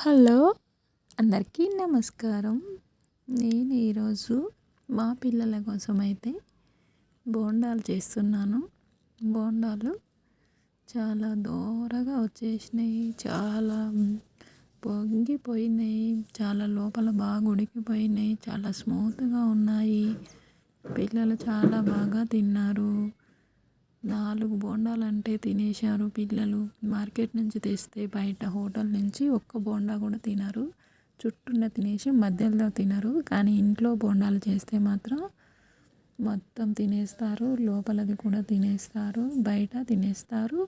Hello అందరికీ నమస్కారం. నేను ఈరోజు మా పిల్లల కోసం అయితే బోండాలు చేస్తున్నాను. బోండాలు చాలా దోరగా వచ్చేసినాయి చాలా పొంగిపోయినాయి చాలా లోపల బాగా ఉడికిపోయినాయి చాలా స్మూత్గా ఉన్నాయి. పిల్లలు చాలా బాగా తిన్నారు. నాలుగు బోండాలంటే తినేశారు పిల్లలు. మార్కెట్ నుంచి తెస్తే బయట హోటల్ నుంచి ఒక్క బోండా కూడా తినరు. చుట్టూన్న తినేసి మధ్యలో తినరు. కానీ ఇంట్లో బోండాలు చేస్తే మాత్రం మొత్తం తినేస్తారు. లోపలది కూడా తినేస్తారు. బయట తినేస్తారు.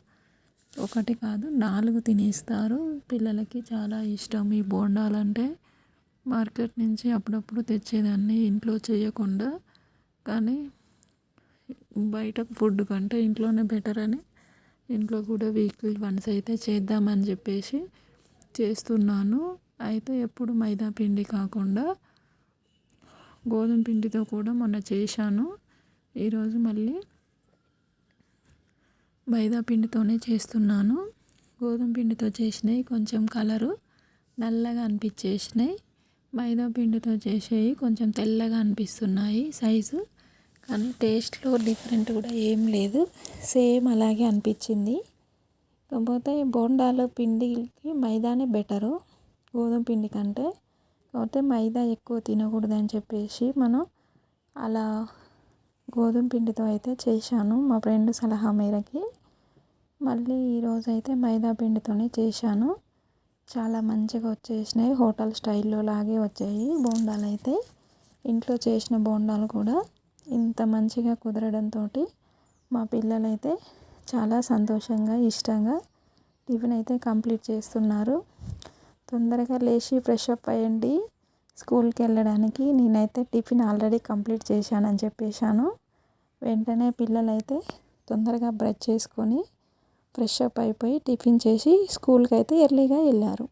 ఒకటి కాదు నాలుగు తినేస్తారు. పిల్లలకి చాలా ఇష్టం ఈ బోండాలంటే. మార్కెట్ నుంచి అప్పుడప్పుడు తెచ్చేదాన్ని ఇంట్లో చేయకుండా. కానీ బయట ఫుడ్ కంటే ఇంట్లోనే బెటర్ అని. ఇంట్లో కూడా వీక్లీ వన్స్ అయితే చేద్దామని చెప్పేసి చేస్తున్నాను. అయితే ఎప్పుడు మైదా పిండి కాకుండా గోధుమ పిండితో కూడా మొన్న చేశాను. ఈరోజు మళ్ళీ మైదా పిండితోనే చేస్తున్నాను. గోధుమ పిండితో చేసినవి కొంచెం కలరు నల్లగా అనిపించేసినాయి. మైదా పిండితో చేసేవి కొంచెం తెల్లగా అనిపిస్తున్నాయి. సైజు కానీ టేస్ట్లో డిఫరెంట్ కూడా ఏం లేదు. సేమ్ అలాగే అనిపించింది. కాకపోతే బోండాలు పిండికి మైదానే బెటరు గోధుమ పిండి కంటే. కాకపోతే మైదా ఎక్కువ తినకూడదు అని చెప్పేసి మనం అలా గోధుమ పిండితో అయితే చేశాను. మా ఫ్రెండ్ సలహా మేరకి మళ్ళీ ఈరోజు అయితే మైదా పిండితోనే చేశాను. చాలా మంచిగా వచ్చేసినాయి హోటల్ స్టైల్లో లాగే వచ్చాయి బోండాలు అయితే. ఇంట్లో చేసిన బోండాలు కూడా ఇంత మంచిగా కుదరడంతో మా పిల్లలైతే చాలా సంతోషంగా ఇష్టంగా టిఫిన్ అయితే కంప్లీట్ చేస్తున్నారు. తొందరగా లేచి ఫ్రెష్ అప్ అయ్యండి. స్కూల్కి వెళ్ళడానికి నేనైతే టిఫిన్ ఆల్రెడీ కంప్లీట్ చేశానని చెప్పేశాను. వెంటనే పిల్లలైతే తొందరగా బ్రష్ చేసుకొని ఫ్రెష్ అప్ అయిపోయి టిఫిన్ చేసి స్కూల్కి అయితే ఎర్లీగా వెళ్ళారు.